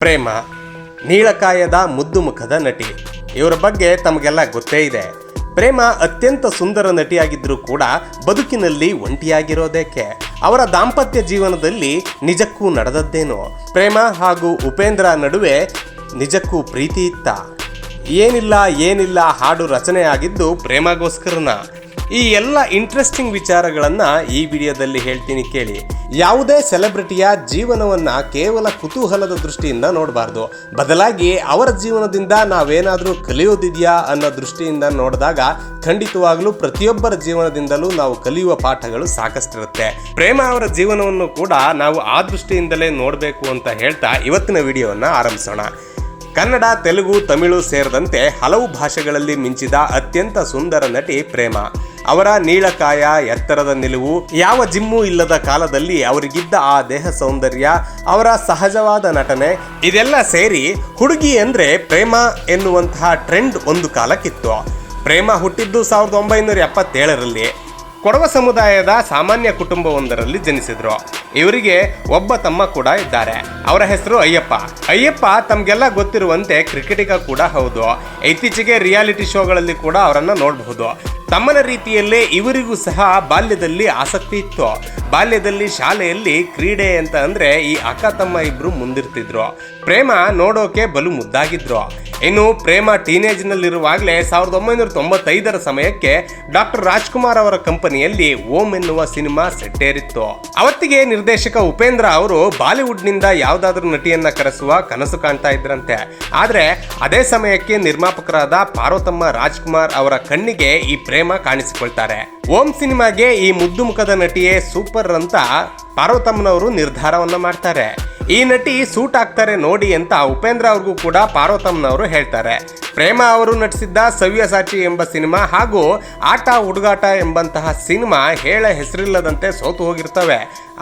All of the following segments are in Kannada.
ಪ್ರೇಮ ನೀಳಕಾಯದ ಮುದ್ದು ಮುಖದ ನಟಿ. ಇವರ ಬಗ್ಗೆ ತಮಗೆಲ್ಲ ಗೊತ್ತೇ ಇದೆ. ಪ್ರೇಮ ಅತ್ಯಂತ ಸುಂದರ ನಟಿಯಾಗಿದ್ದರೂ ಕೂಡ ಬದುಕಿನಲ್ಲಿ ಒಂಟಿಯಾಗಿರೋದೇಕೆ? ಅವರ ದಾಂಪತ್ಯ ಜೀವನದಲ್ಲಿ ನಿಜಕ್ಕೂ ನಡೆದದ್ದೇನು? ಪ್ರೇಮ ಹಾಗೂ ಉಪೇಂದ್ರ ನಡುವೆ ನಿಜಕ್ಕೂ ಪ್ರೀತಿ ಇತ್ತ? ಏನಿಲ್ಲ ಏನಿಲ್ಲ ಹಾಡು ರಚನೆಯಾಗಿದ್ದು ಪ್ರೇಮಗೋಸ್ಕರನ? ಈ ಎಲ್ಲ ಇಂಟ್ರೆಸ್ಟಿಂಗ್ ವಿಚಾರಗಳನ್ನ ಈ ವಿಡಿಯೋದಲ್ಲಿ ಹೇಳ್ತೀನಿ ಕೇಳಿ. ಯಾವುದೇ ಸೆಲೆಬ್ರಿಟಿಯ ಜೀವನವನ್ನ ಕೇವಲ ಕುತೂಹಲದ ದೃಷ್ಟಿಯಿಂದ ನೋಡಬಾರ್ದು. ಬದಲಾಗಿ ಅವರ ಜೀವನದಿಂದ ನಾವೇನಾದರೂ ಕಲಿಯೋದಿದೆಯಾ ಅನ್ನೋ ದೃಷ್ಟಿಯಿಂದ ನೋಡಿದಾಗ ಖಂಡಿತವಾಗ್ಲೂ ಪ್ರತಿಯೊಬ್ಬರ ಜೀವನದಿಂದಲೂ ನಾವು ಕಲಿಯುವ ಪಾಠಗಳು ಸಾಕಷ್ಟಿರುತ್ತೆ. ಪ್ರೇಮ ಅವರ ಜೀವನವನ್ನು ಕೂಡ ನಾವು ಆ ದೃಷ್ಟಿಯಿಂದಲೇ ನೋಡಬೇಕು ಅಂತ ಹೇಳ್ತಾ ಇವತ್ತಿನ ವಿಡಿಯೋವನ್ನ ಆರಂಭಿಸೋಣ. ಕನ್ನಡ, ತೆಲುಗು, ತಮಿಳು ಸೇರಿದಂತೆ ಹಲವು ಭಾಷೆಗಳಲ್ಲಿ ಮಿಂಚಿದ ಅತ್ಯಂತ ಸುಂದರ ನಟಿ ಪ್ರೇಮ. ಅವರ ನೀಳಕಾಯ, ಎತ್ತರದ ನಿಲುವು, ಯಾವ ಜಿಮ್ಮು ಇಲ್ಲದ ಕಾಲದಲ್ಲಿ ಅವರಿಗಿದ್ದ ಆ ದೇಹ ಸೌಂದರ್ಯ, ಅವರ ಸಹಜವಾದ ನಟನೆ, ಇದೆಲ್ಲ ಸೇರಿ ಹುಡುಗಿ ಅಂದ್ರೆ ಪ್ರೇಮ ಎನ್ನುವಂತಹ ಟ್ರೆಂಡ್ ಒಂದು ಕಾಲಕ್ಕಿತ್ತು. ಪ್ರೇಮ ಹುಟ್ಟಿದ್ದು ಸಾವಿರದ ಒಂಬೈನೂರ ಎಪ್ಪತ್ತೇಳರಲ್ಲಿ. ಕೊಡವ ಸಮುದಾಯದ ಸಾಮಾನ್ಯ ಕುಟುಂಬವೊಂದರಲ್ಲಿ ಜನಿಸಿದ್ರು. ಇವರಿಗೆ ಒಬ್ಬ ತಮ್ಮ ಕೂಡ ಇದ್ದಾರೆ. ಅವರ ಹೆಸರು ಅಯ್ಯಪ್ಪ. ಅಯ್ಯಪ್ಪ ತಮಗೆಲ್ಲ ಗೊತ್ತಿರುವಂತೆ ಕ್ರಿಕೆಟಿಗ ಕೂಡ ಹೌದು. ಇತ್ತೀಚೆಗೆ ರಿಯಾಲಿಟಿ ಶೋಗಳಲ್ಲಿ ಕೂಡ ಅವರನ್ನು ನೋಡಬಹುದು. ತಮ್ಮನ ರೀತಿಯಲ್ಲೇ ಇವರಿಗೂ ಸಹ ಬಾಲ್ಯದಲ್ಲಿ ಆಸಕ್ತಿ ಇತ್ತು. ಬಾಲ್ಯದಲ್ಲಿ ಶಾಲೆಯಲ್ಲಿ ಕ್ರೀಡೆ ಅಂತ ಅಂದ್ರೆ ಈ ಅಕ್ಕ ತಮ್ಮ ಇಬ್ರು ಮುಂದಿರ್ತಿದ್ರು. ಪ್ರೇಮ ನೋಡೋಕೆ ಬಲು ಮುದ್ದಾಗಿದ್ರು. ಇನ್ನು ಪ್ರೇಮ ಟೀನೇಜ್ನಲ್ಲಿರುವಾಗಲೇ ಸಾವಿರದ ಒಂಬೈನೂರ ತೊಂಬತ್ತೈದರ ಸಮಯಕ್ಕೆ ಡಾಕ್ಟರ್ ರಾಜ್ಕುಮಾರ್ ಅವರ ಕಂಪನಿಯಲ್ಲಿ ಓಂ ಎನ್ನುವ ಸಿನಿಮಾ ಸೆಟ್ಟೇರಿತ್ತು. ಅವತ್ತಿಗೆ ನಿರ್ದೇಶಕ ಉಪೇಂದ್ರ ಅವರು ಬಾಲಿವುಡ್ನಿಂದ ಯಾವುದಾದ್ರೂ ನಟಿಯನ್ನ ಕರೆಸುವ ಕನಸು ಕಾಣ್ತಾ ಇದ್ರಂತೆ. ಆದರೆ ಅದೇ ಸಮಯಕ್ಕೆ ನಿರ್ಮಾಪಕರಾದ ಪಾರ್ವತಮ್ಮ ರಾಜ್ಕುಮಾರ್ ಅವರ ಕಣ್ಣಿಗೆ ಈ ಪ್ರೇಮ ಕಾಣಿಸಿಕೊಳ್ತಾರೆ. ಓಂ ಸಿನಿಮಾಗೆ ಈ ಮುದ್ದು ಮುಖದ ನಟಿಯೇ ಸೂಪರ್ ಅಂತ ಪಾರ್ವತಮ್ಮನವರು ನಿರ್ಧಾರವನ್ನ ಮಾಡ್ತಾರೆ. ಈ ನಟಿ ಸೂಟ್ ಆಗ್ತಾರೆ ನೋಡಿ ಅಂತ ಉಪೇಂದ್ರ ಅವ್ರಿಗೂ ಕೂಡ ಪಾರ್ವತಮ್ಮನವರು ಹೇಳ್ತಾರೆ. ಪ್ರೇಮ ಅವರು ನಟಿಸಿದ್ದ ಸವ್ಯಸಾಚಿ ಎಂಬ ಸಿನಿಮಾ ಹಾಗೂ ಆಟ ಹುಡುಗಾಟ ಎಂಬಂತಹ ಸಿನಿಮಾ ಹೇಳ ಹೆಸರಿಲ್ಲದಂತೆ ಸೋತು ಹೋಗಿರ್ತವೆ.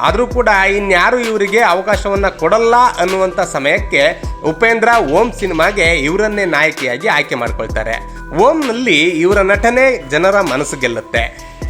ಆದರೂ ಕೂಡ ಇನ್ಯಾರು ಇವರಿಗೆ ಅವಕಾಶವನ್ನು ಕೊಡಲ್ಲ ಅನ್ನುವಂಥ ಸಮಯಕ್ಕೆ ಉಪೇಂದ್ರ ಓಂ ಸಿನಿಮಾಗೆ ಇವರನ್ನೇ ನಾಯಕಿಯಾಗಿ ಆಯ್ಕೆ ಮಾಡ್ಕೊಳ್ತಾರೆ. ಓಂನಲ್ಲಿ ಇವರ ನಟನೆ ಜನರ ಮನಸ್ಸು ಗೆಲ್ಲುತ್ತೆ.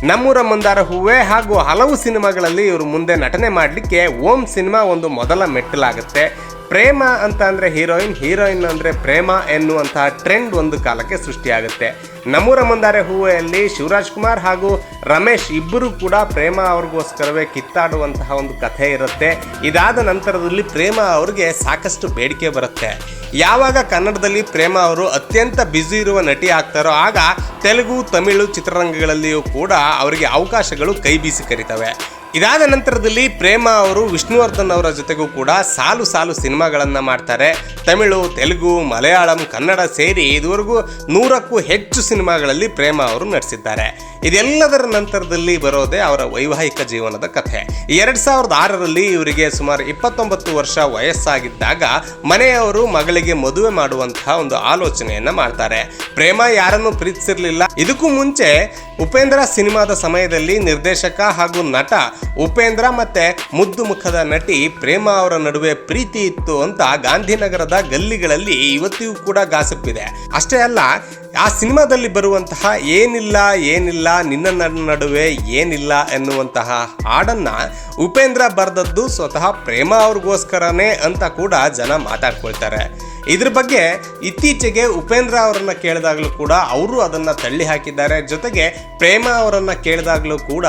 ನಮ್ಮೂರ ಮಂದಾರ ಹೂವೆ ಹಾಗೂ ಹಲವು ಸಿನಿಮಾಗಳಲ್ಲಿ ಇವರು ಮುಂದೆ ನಟನೆ ಮಾಡಲಿಕ್ಕೆ ಓಂ ಸಿನಿಮಾ ಒಂದು ಮೊದಲ ಮೆಟ್ಟಲಾಗುತ್ತೆ. ಪ್ರೇಮ ಅಂತ ಅಂದರೆ ಹೀರೋಯಿನ್ ಹೀರೋಯಿನ್ ಅಂದರೆ ಪ್ರೇಮ ಎನ್ನುವಂತಹ ಟ್ರೆಂಡ್ ಒಂದು ಕಾಲಕ್ಕೆ ಸೃಷ್ಟಿಯಾಗುತ್ತೆ. ನಮ್ಮೂರ ಮಂದಾರೆ ಹೂವೆಯಲ್ಲಿ ಶಿವರಾಜ್ ಕುಮಾರ್ ಹಾಗೂ ರಮೇಶ್ ಇಬ್ಬರು ಕೂಡ ಪ್ರೇಮ ಅವ್ರಿಗೋಸ್ಕರವೇ ಕಿತ್ತಾಡುವಂತಹ ಒಂದು ಕಥೆ ಇರುತ್ತೆ. ಇದಾದ ನಂತರದಲ್ಲಿ ಪ್ರೇಮ ಅವ್ರಿಗೆ ಸಾಕಷ್ಟು ಬೇಡಿಕೆ ಬರುತ್ತೆ. ಯಾವಾಗ ಕನ್ನಡದಲ್ಲಿ ಪ್ರೇಮ ಅವರು ಅತ್ಯಂತ ಬ್ಯುಸಿ ಇರುವ ನಟಿ ಆಗ್ತಾರೋ ಆಗ ತೆಲುಗು, ತಮಿಳು ಚಿತ್ರರಂಗಗಳಲ್ಲಿಯೂ ಕೂಡ ಅವರಿಗೆ ಅವಕಾಶಗಳು ಕೈ ಬೀಸಿ ಕರಿತವೆ. ಇದಾದ ನಂತರದಲ್ಲಿ ಪ್ರೇಮ ಅವರು ವಿಷ್ಣುವರ್ಧನ್ ಅವರ ಜೊತೆಗೂ ಕೂಡ ಸಾಲು ಸಾಲು ಸಿನಿಮಾಗಳನ್ನು ಮಾಡ್ತಾರೆ. ತಮಿಳು, ತೆಲುಗು, ಮಲಯಾಳಂ, ಕನ್ನಡ ಸೇರಿ ಇದುವರೆಗೂ ನೂರಕ್ಕೂ ಹೆಚ್ಚು ಸಿನಿಮಾಗಳಲ್ಲಿ ಪ್ರೇಮ ಅವರು ನಟಿಸಿದ್ದಾರೆ. ಇದೆಲ್ಲದರ ನಂತರದಲ್ಲಿ ಬರೋದೇ ಅವರ ವೈವಾಹಿಕ ಜೀವನದ ಕಥೆ. ಎರಡು ಸಾವಿರದ ಆರರಲ್ಲಿ ಇವರಿಗೆ ಸುಮಾರು ಇಪ್ಪತ್ತೊಂಬತ್ತು ವರ್ಷ ವಯಸ್ಸಾಗಿದ್ದಾಗ ಮನೆಯವರು ಮಗಳಿಗೆ ಮದುವೆ ಮಾಡುವಂತಹ ಒಂದು ಆಲೋಚನೆಯನ್ನ ಮಾಡ್ತಾರೆ. ಪ್ರೇಮ ಯಾರನ್ನು ಪ್ರೀತಿಸಿರ್ಲಿಲ್ಲ. ಇದಕ್ಕೂ ಮುಂಚೆ ಉಪೇಂದ್ರ ಸಿನಿಮಾದ ಸಮಯದಲ್ಲಿ ನಿರ್ದೇಶಕ ಹಾಗೂ ನಟ ಉಪೇಂದ್ರ ಮತ್ತೆ ಮುದ್ದು ಮುಖದ ನಟಿ ಪ್ರೇಮ ಅವರ ನಡುವೆ ಪ್ರೀತಿ ಇತ್ತು ಅಂತ ಗಾಂಧಿನಗರದ ಗಲ್ಲಿಗಳಲ್ಲಿ ಇವತ್ತಿಗೂ ಕೂಡ ಗಾಸಿಪ್ಪಿದೆ ಅಷ್ಟೇ ಅಲ್ಲ, ಆ ಸಿನಿಮಾದಲ್ಲಿ ಬರುವಂತಹ ಏನಿಲ್ಲ ಏನಿಲ್ಲ, ನನ್ನ ನಡುವೆ ಏನಿಲ್ಲ ಎನ್ನುವಂತಹ ಹಾಡನ್ನ ಉಪೇಂದ್ರ ಬರೆದದ್ದು ಸ್ವತಃ ಪ್ರೇಮ ಅವ್ರಿಗೋಸ್ಕರನೇ ಅಂತ ಕೂಡ ಜನ ಮಾತಾಡ್ಕೊಳ್ತಾರೆ. ಇದ್ರ ಬಗ್ಗೆ ಇತ್ತೀಚೆಗೆ ಉಪೇಂದ್ರ ಅವರನ್ನ ಕೇಳಿದಾಗಲೂ ಕೂಡ ಅವರು ಅದನ್ನ ತಳ್ಳಿ ಹಾಕಿದ್ದಾರೆ. ಜೊತೆಗೆ ಪ್ರೇಮ ಅವರನ್ನ ಕೇಳಿದಾಗಲೂ ಕೂಡ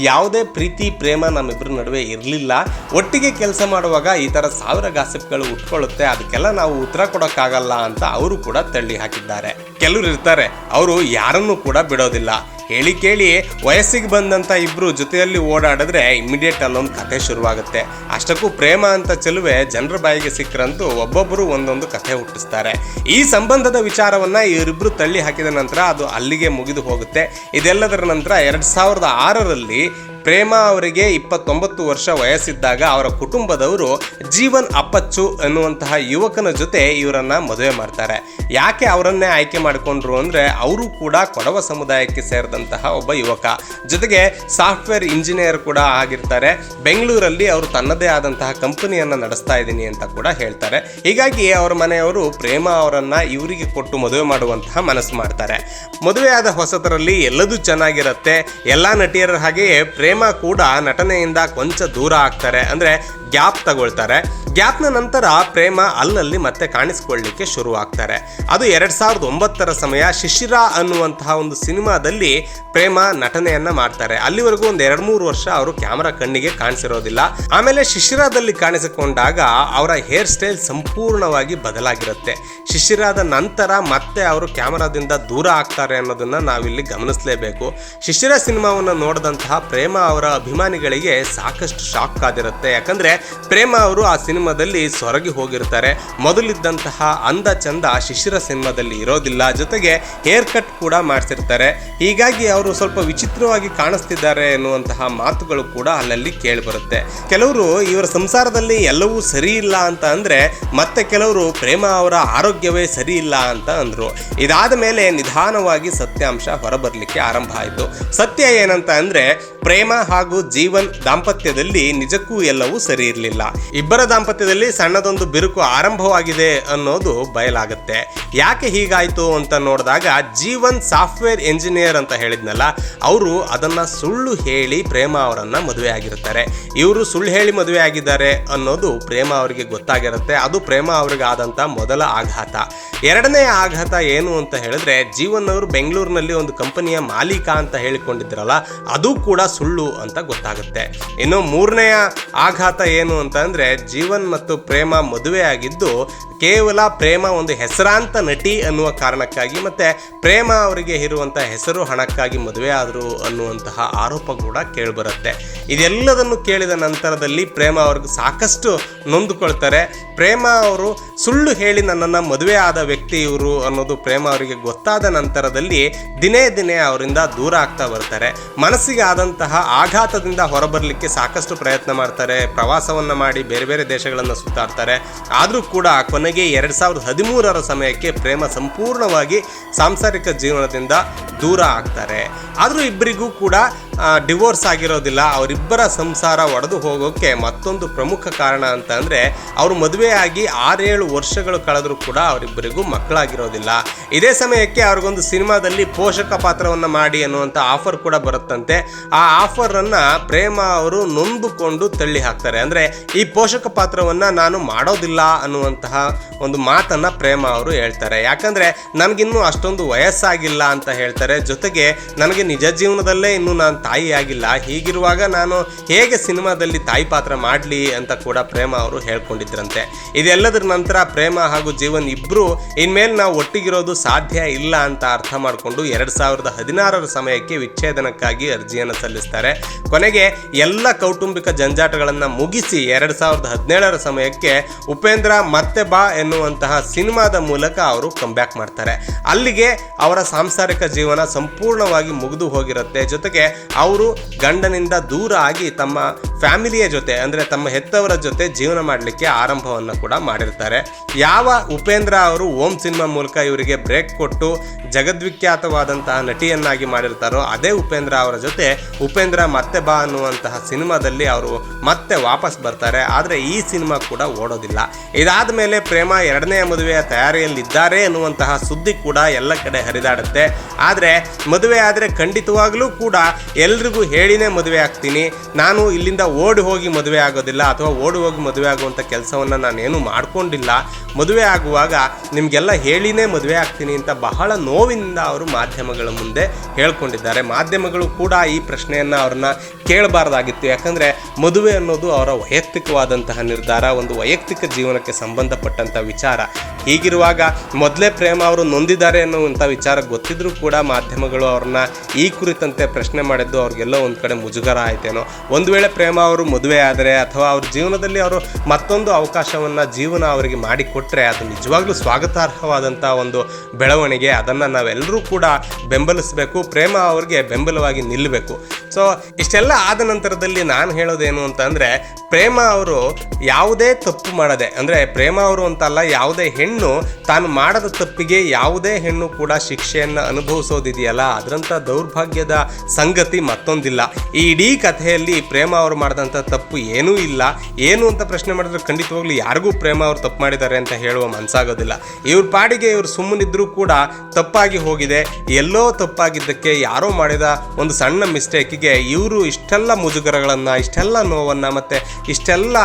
ಯಾವುದೇ ಪ್ರೀತಿ, ಪ್ರೇಮ ನಮ್ಮಿಬ್ಬರ ನಡುವೆ ಇರಲಿಲ್ಲ. ಒಟ್ಟಿಗೆ ಕೆಲಸ ಮಾಡುವಾಗ ಈ ಥರ ಸಾವಿರ ಗಾಸಿಪ್ಗಳು ಉಟ್ಕೊಳ್ಳುತ್ತೆ. ಅದಕ್ಕೆಲ್ಲ ನಾವು ಉತ್ತರ ಕೊಡೋಕ್ಕಾಗಲ್ಲ ಅಂತ ಅವರು ಕೂಡ ತಳ್ಳಿ ಹಾಕಿದ್ದಾರೆ. ಕೆಲವರು ಇರ್ತಾರೆ. ಅವರು ಯಾರನ್ನೂ ಕೂಡ ಬಿಡೋದಿಲ್ಲ. ಹೇಳಿ ಕೇಳಿ ವಯಸ್ಸಿಗೆ ಬಂದಂಥ ಇಬ್ಬರು ಜೊತೆಯಲ್ಲಿ ಓಡಾಡಿದ್ರೆ ಇಮಿಡಿಯೇಟ್ ಅಲ್ಲೊಂದು ಕಥೆ ಶುರುವಾಗುತ್ತೆ. ಅಷ್ಟಕ್ಕೂ ಪ್ರೇಮ ಅಂತ ಚೆಲುವೆ ಜನರ ಬಾಯಿಗೆ ಸಿಕ್ಕರಂತೂ ಒಬ್ಬೊಬ್ಬರು ಒಂದೊಂದು ಕಥೆ ಹುಟ್ಟಿಸ್ತಾರೆ. ಈ ಸಂಬಂಧದ ವಿಚಾರವನ್ನ ಇವರಿಬ್ಬರು ತಳ್ಳಿ ಹಾಕಿದ ನಂತರ ಅದು ಅಲ್ಲಿಗೆ ಮುಗಿದು ಹೋಗುತ್ತೆ. ಇದೆಲ್ಲದರ ನಂತರ ಎರಡು ಸಾವಿರದ ಆರರಲ್ಲಿ ಪ್ರೇಮ ಅವರಿಗೆ ಇಪ್ಪತ್ತೊಂಬತ್ತು ವರ್ಷ ವಯಸ್ಸಿದ್ದಾಗ ಅವರ ಕುಟುಂಬದವರು ಜೀವನ್ ಅಪ್ಪಚ್ಚು ಎನ್ನುವಂತಹ ಯುವಕನ ಜೊತೆ ಇವರನ್ನ ಮದುವೆ ಮಾಡ್ತಾರೆ. ಯಾಕೆ ಅವರನ್ನೇ ಆಯ್ಕೆ ಮಾಡಿಕೊಂಡ್ರು ಅಂದ್ರೆ ಅವರು ಕೂಡ ಕೊಡವ ಸಮುದಾಯಕ್ಕೆ ಸೇರಿದಂತಹ ಒಬ್ಬ ಯುವಕ. ಜೊತೆಗೆ ಸಾಫ್ಟ್ವೇರ್ ಇಂಜಿನಿಯರ್ ಕೂಡ ಆಗಿರ್ತಾರೆ. ಬೆಂಗಳೂರಲ್ಲಿ ಅವರು ತನ್ನದೇ ಆದಂತಹ ಕಂಪನಿಯನ್ನ ನಡೆಸ್ತಾ ಇದ್ದೀನಿ ಅಂತ ಕೂಡ ಹೇಳ್ತಾರೆ. ಹೀಗಾಗಿ ಅವರ ಮನೆಯವರು ಪ್ರೇಮ ಅವರನ್ನ ಇವರಿಗೆ ಕೊಟ್ಟು ಮದುವೆ ಮಾಡುವಂತಹ ಮನಸ್ಸು ಮಾಡ್ತಾರೆ. ಮದುವೆಯಾದ ಹೊಸತರಲ್ಲಿ ಎಲ್ಲದೂ ಚೆನ್ನಾಗಿರುತ್ತೆ. ಎಲ್ಲ ನಟಿಯರ ಹಾಗೆಯೇ ಪ್ರೇಮ ಪ್ರೇಮ ಕೂಡ ನಟನೆಯಿಂದ ಕೊಂಚ ದೂರ ಆಗ್ತಾರೆ. ಅಂದ್ರೆ ಗ್ಯಾಪ್ ತಗೊಳ್ತಾರೆ. ಗ್ಯಾಪ್ನ ನಂತರ ಪ್ರೇಮ ಅಲ್ಲಲ್ಲಿ ಮತ್ತೆ ಕಾಣಿಸ್ಕೊಳ್ಳಿಕ್ಕೆ ಶುರು ಆಗ್ತಾರೆ ಅದು ಎರಡ್ ಸಾವಿರದ ಒಂಬತ್ತರ ಸಮಯ ಶಿಶಿರ ಅನ್ನುವಂತಹ ಒಂದು ಸಿನಿಮಾದಲ್ಲಿ ಪ್ರೇಮ ನಟನೆಯನ್ನ ಮಾಡ್ತಾರೆ. ಅಲ್ಲಿವರೆಗೂ ಒಂದು ಎರಡು ಮೂರು ವರ್ಷ ಅವರು ಕ್ಯಾಮರಾ ಕಣ್ಣಿಗೆ ಕಾಣಿಸಿರೋದಿಲ್ಲ. ಆಮೇಲೆ ಶಿಶಿರಾದಲ್ಲಿ ಕಾಣಿಸಿಕೊಂಡಾಗ ಅವರ ಹೇರ್ ಸ್ಟೈಲ್ ಸಂಪೂರ್ಣವಾಗಿ ಬದಲಾಗಿರುತ್ತೆ. ಶಿಶಿರಾದ ನಂತರ ಮತ್ತೆ ಅವರು ಕ್ಯಾಮರಾದಿಂದ ದೂರ ಆಗ್ತಾರೆ ಅನ್ನೋದನ್ನ ನಾವಿಲ್ಲಿ ಗಮನಿಸಲೇಬೇಕು. ಶಿಶಿರ ಸಿನಿಮಾವನ್ನು ನೋಡಿದಂತಹ ಪ್ರೇಮ ಅವರ ಅಭಿಮಾನಿಗಳಿಗೆ ಸಾಕಷ್ಟು ಶಾಕ್ ಆಗಿರುತ್ತೆ ಯಾಕಂದ್ರೆ ಪ್ರೇಮ ಅವರು ಆ ಸಿನಿಮಾದಲ್ಲಿ ಸೊರಗಿ ಹೋಗಿರ್ತಾರೆ. ಮೊದಲಿದ್ದಂತಹ ಅಂದ ಚಂದ ಶಿಶಿರ ಸಿನಿಮಾದಲ್ಲಿ ಇರೋದಿಲ್ಲ. ಜೊತೆಗೆ ಹೇರ್ ಕಟ್ ಕೂಡ ಮಾಡಿಸಿರ್ತಾರೆ. ಹೀಗಾಗಿ ಅವರು ಸ್ವಲ್ಪ ವಿಚಿತ್ರವಾಗಿ ಕಾಣಿಸ್ತಿದ್ದಾರೆ ಎನ್ನುವಂತಹ ಮಾತುಗಳು ಕೂಡ ಅಲ್ಲಲ್ಲಿ ಕೇಳಿಬರುತ್ತೆ. ಕೆಲವರು ಇವರ ಸಂಸಾರದಲ್ಲಿ ಎಲ್ಲವೂ ಸರಿ ಇಲ್ಲ ಅಂತ ಅಂದರೆ ಮತ್ತೆ ಕೆಲವರು ಪ್ರೇಮ ಅವರ ಆರೋಗ್ಯವೇ ಸರಿ ಇಲ್ಲ ಅಂತ ಅಂದರು. ಇದಾದ ಮೇಲೆ ನಿಧಾನವಾಗಿ ಸತ್ಯಾಂಶ ಹೊರಬರಲಿಕ್ಕೆ ಆರಂಭ ಆಯಿತು. ಸತ್ಯ ಏನಂತ ಅಂದ್ರೆ ಪ್ರೇಮ ಹಾಗೂ ಜೀವನ್ ದಾಂಪತ್ಯದಲ್ಲಿ ನಿಜಕ್ಕೂ ಎಲ್ಲವೂ ಸರಿ ಇರಲಿಲ್ಲ. ಇಬ್ಬರ ದಾಂಪತ್ಯದಲ್ಲಿ ಸಣ್ಣದೊಂದು ಬಿರುಕು ಆರಂಭವಾಗಿದೆ ಅನ್ನೋದು ಬಯಲಾಗುತ್ತೆ. ಯಾಕೆ ಹೀಗಾಯಿತು ಅಂತ ನೋಡಿದಾಗ ಜೀವನ್ ಸಾಫ್ಟ್ವೇರ್ ಎಂಜಿನಿಯರ್ ಅಂತ ಹೇಳಿದ್ನಲ್ಲ, ಅವರು ಅದನ್ನ ಸುಳ್ಳು ಹೇಳಿ ಪ್ರೇಮ ಅವರನ್ನ ಮದುವೆ ಆಗಿರ್ತಾರೆ. ಇವರು ಸುಳ್ಳು ಹೇಳಿ ಮದುವೆ ಆಗಿದ್ದಾರೆ ಅನ್ನೋದು ಪ್ರೇಮ ಅವರಿಗೆ ಗೊತ್ತಾಗಿರುತ್ತೆ. ಅದು ಪ್ರೇಮ ಅವರಿಗೆ ಆದಂತ ಮೊದಲ ಆಘಾತ. ಎರಡನೇ ಆಘಾತ ಏನು ಅಂತ ಹೇಳಿದ್ರೆ, ಜೀವನ್ ಅವರು ಬೆಂಗಳೂರಿನಲ್ಲಿ ಒಂದು ಕಂಪನಿಯ ಮಾಲೀಕ ಅಂತ ಹೇಳಿಕೊಂಡಿದ್ರಲ್ಲ, ಅದು ಕೂಡ ಸುಳ್ಳು ಅಂತ ಗೊತ್ತಾಗುತ್ತೆ. ಇನ್ನು ಮೂರನೆಯ ಆಘಾತ ಏನು ಅಂತ ಜೀವನ್ ಮತ್ತು ಪ್ರೇಮ ಮದುವೆ ಆಗಿದ್ದು ಕೇವಲ ಪ್ರೇಮ ಒಂದು ಹೆಸರಾಂತ ನಟಿ ಅನ್ನುವ ಕಾರಣಕ್ಕಾಗಿ ಮತ್ತೆ ಪ್ರೇಮ ಅವರಿಗೆ ಇರುವಂತಹ ಹೆಸರು ಹಣಕ್ಕಾಗಿ ಮದುವೆ ಆದರು ಅನ್ನುವಂತಹ ಆರೋಪ ಕೂಡ ಕೇಳಿಬರುತ್ತೆ. ಇದೆಲ್ಲದನ್ನು ಕೇಳಿದ ನಂತರದಲ್ಲಿ ಪ್ರೇಮ ಅವ್ರಿಗೆ ಸಾಕಷ್ಟು ನೊಂದುಕೊಳ್ತಾರೆ. ಪ್ರೇಮ ಅವರು ಸುಳ್ಳು ಹೇಳಿ ನನ್ನನ್ನು ಮದುವೆ ಆದ ವ್ಯಕ್ತಿ ಇವರು ಅನ್ನೋದು ಪ್ರೇಮ ಅವರಿಗೆ ಗೊತ್ತಾದ ನಂತರದಲ್ಲಿ ದಿನೇ ದಿನೇ ಅವರಿಂದ ದೂರ ಆಗ್ತಾ ಬರ್ತಾರೆ. ಮನಸ್ಸಿಗೆ ಆದಂತಹ ಆಘಾತದಿಂದ ಹೊರಬರಲಿಕ್ಕೆ ಸಾಕಷ್ಟು ಪ್ರಯತ್ನ ಮಾಡ್ತಾರೆ, ಪ್ರವಾಸವನ್ನು ಮಾಡಿ ಬೇರೆ ಬೇರೆ ದೇಶಗಳನ್ನು ಸುತ್ತಾಡ್ತಾರೆ. ಆದರೂ ಕೂಡ ಕೊನೆಗೆ ಎರಡು ಸಾವಿರದ ಹದಿಮೂರರ ಸಮಯಕ್ಕೆ ಪ್ರೇಮ ಸಂಪೂರ್ಣವಾಗಿ ಸಾಂಸಾರಿಕ ಜೀವನದಿಂದ ದೂರ ಆಗ್ತಾರೆ. ಆದರೂ ಇಬ್ಬರಿಗೂ ಕೂಡ ಡಿವೋರ್ಸ್ ಆಗಿರೋದಿಲ್ಲ, ಅವರಿಬ್ಬರ ಸಂಸಾರ ಒಡೆದು ಹೋಗೋಕ್ಕೆ ಮತ್ತೊಂದು ಪ್ರಮುಖ ಕಾರಣ ಅಂತ ಅಂದರೆ ಅವರು ಮದುವೆಯಾಗಿ ಆರೇಳು ವರ್ಷಗಳು ಕಳೆದರೂ ಕೂಡ ಅವರಿಬ್ಬರಿಗೂ ಮಕ್ಕಳಾಗಿರೋದಿಲ್ಲ. ಇದೇ ಸಮಯಕ್ಕೆ ಅವ್ರಿಗೊಂದು ಸಿನಿಮಾದಲ್ಲಿ ಪೋಷಕ ಪಾತ್ರವನ್ನು ಮಾಡಿ ಅನ್ನುವಂಥ ಆಫರ್ ಕೂಡ ಬರುತ್ತಂತೆ. ಆ ಆಫರನ್ನು ಪ್ರೇಮ ಅವರು ನೊಂದುಕೊಂಡು ತಳ್ಳಿ ಹಾಕ್ತಾರೆ. ಅಂದರೆ, ಈ ಪೋಷಕ ಪಾತ್ರವನ್ನು ನಾನು ಮಾಡೋದಿಲ್ಲ ಅನ್ನುವಂತಹ ಒಂದು ಮಾತನ್ನು ಪ್ರೇಮ ಅವರು ಹೇಳ್ತಾರೆ. ಯಾಕಂದರೆ, ನನಗಿನ್ನೂ ಅಷ್ಟೊಂದು ವಯಸ್ಸಾಗಿಲ್ಲ ಅಂತ ಹೇಳ್ತಾರೆ. ಜೊತೆಗೆ, ನನಗೆ ನಿಜ ಜೀವನದಲ್ಲೇ ಇನ್ನೂ ನಾನು ತಾಯಿ ಆಗಿಲ್ಲ ಹೀಗಿರುವಾಗ ನಾನು ಹೇಗೆ ಸಿನಿಮಾದಲ್ಲಿ ತಾಯಿ ಪಾತ್ರ ಮಾಡಲಿ ಅಂತ ಕೂಡ ಪ್ರೇಮ ಅವರು ಹೇಳ್ಕೊಂಡಿದ್ರಂತೆ. ಇದೆಲ್ಲದರ ನಂತರ ಪ್ರೇಮ ಹಾಗೂ ಜೀವನ್ ಇಬ್ಬರು ಇನ್ಮೇಲೆ ನಾವು ಒಟ್ಟಿಗಿರೋದು ಸಾಧ್ಯ ಇಲ್ಲ ಅಂತ ಅರ್ಥ ಮಾಡಿಕೊಂಡು ಎರಡು ಸಾವಿರದ ಹದಿನಾರರ ಸಮಯಕ್ಕೆ ವಿಚ್ಛೇದನಕ್ಕಾಗಿ ಅರ್ಜಿಯನ್ನು ಸಲ್ಲಿಸ್ತಾರೆ. ಕೊನೆಗೆ ಎಲ್ಲ ಕೌಟುಂಬಿಕ ಜಂಜಾಟಗಳನ್ನು ಮುಗಿಸಿ ಎರಡು ಸಾವಿರದ ಹದಿನೇಳರ ಸಮಯಕ್ಕೆ ಉಪೇಂದ್ರ ಮತ್ತೆ ಬಾ ಎನ್ನುವಂತಹ ಸಿನಿಮಾದ ಮೂಲಕ ಅವರು ಕಂಬ್ಯಾಕ್ ಮಾಡ್ತಾರೆ. ಅಲ್ಲಿಗೆ ಅವರ ಸಾಂಸಾರಿಕ ಜೀವನ ಸಂಪೂರ್ಣವಾಗಿ ಮುಗಿದು ಹೋಗಿರುತ್ತೆ. ಜೊತೆಗೆ ಅವರು ಗಂಡನಿಂದ ದೂರ ಆಗಿ ತಮ್ಮ ಫ್ಯಾಮಿಲಿಯ ಜೊತೆ, ಅಂದರೆ ತಮ್ಮ ಹೆತ್ತವರ ಜೊತೆ ಜೀವನ ಮಾಡಲಿಕ್ಕೆ ಆರಂಭವನ್ನು ಕೂಡ ಮಾಡಿರ್ತಾರೆ. ಯಾವ ಉಪೇಂದ್ರ ಅವರು ಓಂ ಸಿನಿಮಾ ಮೂಲಕ ಇವರಿಗೆ ಬ್ರೇಕ್ ಕೊಟ್ಟು ಜಗದ್ವಿಖ್ಯಾತವಾದಂತಹ ನಟಿಯನ್ನಾಗಿ ಮಾಡಿರ್ತಾರೋ, ಅದೇ ಉಪೇಂದ್ರ ಅವರ ಜೊತೆ ಉಪೇಂದ್ರ ಮತ್ತೆ ಬಾ ಅನ್ನುವಂತಹ ಸಿನಿಮಾದಲ್ಲಿ ಅವರು ಮತ್ತೆ ವಾಪಸ್ ಬರ್ತಾರೆ. ಆದರೆ ಈ ಸಿನಿಮಾ ಕೂಡ ಓಡೋದಿಲ್ಲ. ಇದಾದ ಮೇಲೆ ಪ್ರೇಮ ಎರಡನೆಯ ಮದುವೆಯ ತಯಾರಿಯಲ್ಲಿದ್ದಾರೆ ಎನ್ನುವಂತಹ ಸುದ್ದಿ ಕೂಡ ಎಲ್ಲ ಕಡೆ ಹರಿದಾಡುತ್ತೆ. ಆದರೆ ಮದುವೆ ಆದರೆ ಖಂಡಿತವಾಗಲೂ ಕೂಡ ಎಲ್ರಿಗೂ ಹೇಳಿನೇ ಮದುವೆ ಆಗ್ತೀನಿ. ನಾನು ಇಲ್ಲಿಂದ ಓಡಿ ಹೋಗಿ ಮದುವೆ ಆಗೋದಿಲ್ಲ ಅಥವಾ ಓಡಿ ಹೋಗಿ ಮದುವೆ ಆಗುವಂಥ ಕೆಲಸವನ್ನು ನಾನೇನು ಮಾಡ್ಕೊಂಡಿಲ್ಲ. ಮದುವೆ ಆಗುವಾಗ ನಿಮಗೆಲ್ಲ ಹೇಳಿನೇ ಮದುವೆ ಆಗ್ತೀನಿ ಅಂತ ಬಹಳ ನೋವಿನಿಂದ ಅವರು ಮಾಧ್ಯಮಗಳ ಮುಂದೆ ಹೇಳ್ಕೊಂಡಿದ್ದಾರೆ. ಮಾಧ್ಯಮಗಳು ಕೂಡ ಈ ಪ್ರಶ್ನೆಯನ್ನು ಅವ್ರನ್ನ ಕೇಳಬಾರ್ದಾಗಿತ್ತು. ಯಾಕಂದರೆ ಮದುವೆ ಅನ್ನೋದು ಅವರ ವೈಯಕ್ತಿಕವಾದಂತಹ ನಿರ್ಧಾರ, ಒಂದು ವೈಯಕ್ತಿಕ ಜೀವನಕ್ಕೆ ಸಂಬಂಧಪಟ್ಟಂಥ ವಿಚಾರ. ಹೀಗಿರುವಾಗ ಮೊದಲೇ ಪ್ರೇಮ ಅವರು ನೊಂದಿದ್ದಾರೆ ಅನ್ನುವಂಥ ವಿಚಾರ ಗೊತ್ತಿದ್ರೂ ಕೂಡ ಮಾಧ್ಯಮಗಳು ಅವ್ರನ್ನ ಈ ಕುರಿತಂತೆ ಪ್ರಶ್ನೆ ಮಾಡಿದ್ದು ಅವ್ರಿಗೆಲ್ಲೋ ಒಂದು ಕಡೆ ಮುಜುಗರ ಆಯ್ತೇನೋ. ಒಂದು ವೇಳೆ ಪ್ರೇಮ ಅವರು ಮದುವೆ ಆದರೆ ಅಥವಾ ಅವ್ರ ಜೀವನದಲ್ಲಿ ಅವರು ಮತ್ತೊಂದು ಅವಕಾಶವನ್ನು ಜೀವನ ಅವರಿಗೆ ಮಾಡಿಕೊಟ್ರೆ ಅದು ನಿಜವಾಗ್ಲೂ ಸ್ವಾಗತಾರ್ಹವಾದಂಥ ಒಂದು ಬೆಳವಣಿಗೆ. ಅದನ್ನು ನಾವೆಲ್ಲರೂ ಕೂಡ ಬೆಂಬಲಿಸಬೇಕು, ಪ್ರೇಮ ಅವ್ರಿಗೆ ಬೆಂಬಲವಾಗಿ ನಿಲ್ಲಬೇಕು ಸೊ ಇಷ್ಟೆಲ್ಲ ಆದ ನಂತರದಲ್ಲಿ ನಾನು ಹೇಳೋದೇನು ಅಂತ ಅಂದರೆ ಪ್ರೇಮ ಅವರು ಯಾವುದೇ ತಪ್ಪು ಮಾಡದೆ, ಅಂದರೆ ಪ್ರೇಮ ಅವರು ಅಂತಲ್ಲ, ಯಾವುದೇ ಹೆಣ್ಣು ತಾನು ಮಾಡದ ತಪ್ಪಿಗೆ ಯಾವುದೇ ಹೆಣ್ಣು ಕೂಡ ಶಿಕ್ಷೆಯನ್ನು ಅನುಭವಿಸೋದಿದೆಯಲ್ಲ? ಅದರಂಥ ದೌರ್ಭಾಗ್ಯದ ಸಂಗತಿ ಮತ್ತೊಂದಿಲ್ಲ. ಈ ಇಡೀ ಕಥೆಯಲ್ಲಿ ಪ್ರೇಮ ಅವರು ಮಾಡಿದಂಥ ತಪ್ಪು ಏನೂ ಇಲ್ಲ. ಏನು ಅಂತ ಪ್ರಶ್ನೆ ಮಾಡಿದ್ರೆ ಖಂಡಿತವಾಗ್ಲೂ ಯಾರಿಗೂ ಪ್ರೇಮ ಅವರು ತಪ್ಪು ಮಾಡಿದ್ದಾರೆ ಅಂತ ಹೇಳುವ ಮನಸ್ಸಾಗೋದಿಲ್ಲ ಇವ್ರ ಪಾಡಿಗೆ ಇವ್ರು ಸುಮ್ಮನಿದ್ರೂ ಕೂಡ ತಪ್ಪಾಗಿ ಹೋಗಿದೆ. ಎಲ್ಲೋ ತಪ್ಪಾಗಿದ್ದಕ್ಕೆ ಯಾರೋ ಮಾಡಿದ ಒಂದು ಸಣ್ಣ ಮಿಸ್ಟೇಕಿಗೆ ಇವರು ಇಷ್ಟೆಲ್ಲ ಮುಜುಗರಗಳನ್ನು, ಇಷ್ಟೆಲ್ಲ ನೋವನ್ನು ಮತ್ತು ಇಷ್ಟೆಲ್ಲ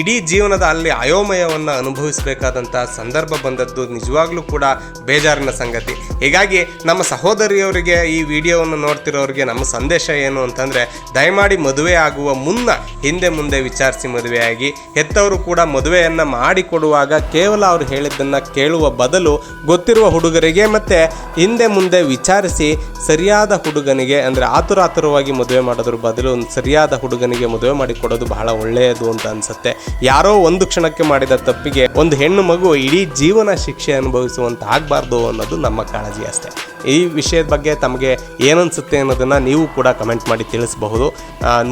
ಇಡೀ ಜೀವನದ ಅಲ್ಲಿ ಅಯೋಮಯವನ್ನು ಅನುಭವಿಸಬೇಕಾದಂಥ ಸಂದರ್ಭ ಬಂದದ್ದು ನಿಜವಾಗ್ಲೂ ಕೂಡ ಬೇಜಾರಿನ ಸಂಗತಿ. ಹೀಗಾಗಿ ನಮ್ಮ ಸಹೋದರಿಯವರಿಗೆ ಈ ವಿಡಿಯೋವನ್ನು ನೋಡ್ತಿರೋರಿಗೆ ನಮ್ಮ ಸಂದೇಶ ಏನು ಅಂತಂದರೆ, ದಯಮಾಡಿ ಮದುವೆ ಆಗುವ ಮುನ್ನ ಹಿಂದೆ ಮುಂದೆ ವಿಚಾರಿಸಿ ಮದುವೆಯಾಗಿ. ಹೆತ್ತವರು ಕೂಡ ಮದುವೆಯನ್ನು ಮಾಡಿಕೊಡುವಾಗ ಕೇವಲ ಅವರು ಹೇಳಿದ್ದನ್ನು ಕೇಳುವ ಬದಲು ಗೊತ್ತಿರುವ ಹುಡುಗರಿಗೆ ಮತ್ತು ಹಿಂದೆ ಮುಂದೆ ವಿಚಾರಿಸಿ ಸರಿಯಾದ ಹುಡುಗನಿಗೆ, ಅಂದರೆ ಆತುರಾತುರವಾಗಿ ಮದುವೆ ಮಾಡೋದ್ರ ಬದಲು ಒಂದು ಸರಿಯಾದ ಹುಡುಗನಿಗೆ ಮದುವೆ ಮಾಡಿಕೊಡೋದು ಬಹಳ ಒಳ್ಳೆಯದು ಅಂತ ಅನ್ಸುತ್ತೆ. ಯಾರೋ ಒಂದು ಕ್ಷಣಕ್ಕೆ ಮಾಡಿದ ತಪ್ಪಿಗೆ ಒಂದು ಹೆಣ್ಣು ಮಗು ಇಡೀ ಜೀವನ ಶಿಕ್ಷೆ ಅನುಭವಿಸುವಂತಾಗಬಾರ್ದು ಅನ್ನೋದು ನಮ್ಮ ಕಾಳಜಿ ಅಷ್ಟೇ. ಈ ವಿಷಯದ ಬಗ್ಗೆ ತಮಗೆ ಏನನ್ಸುತ್ತೆ ಅನ್ನೋದನ್ನು ನೀವು ಕೂಡ ಕಮೆಂಟ್ ಮಾಡಿ ತಿಳಿಸಬಹುದು.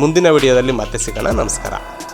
ಮುಂದಿನ ವಿಡಿಯೋದಲ್ಲಿ ಮತ್ತೆ ಸಿಗೋಣ. ನಮಸ್ಕಾರ.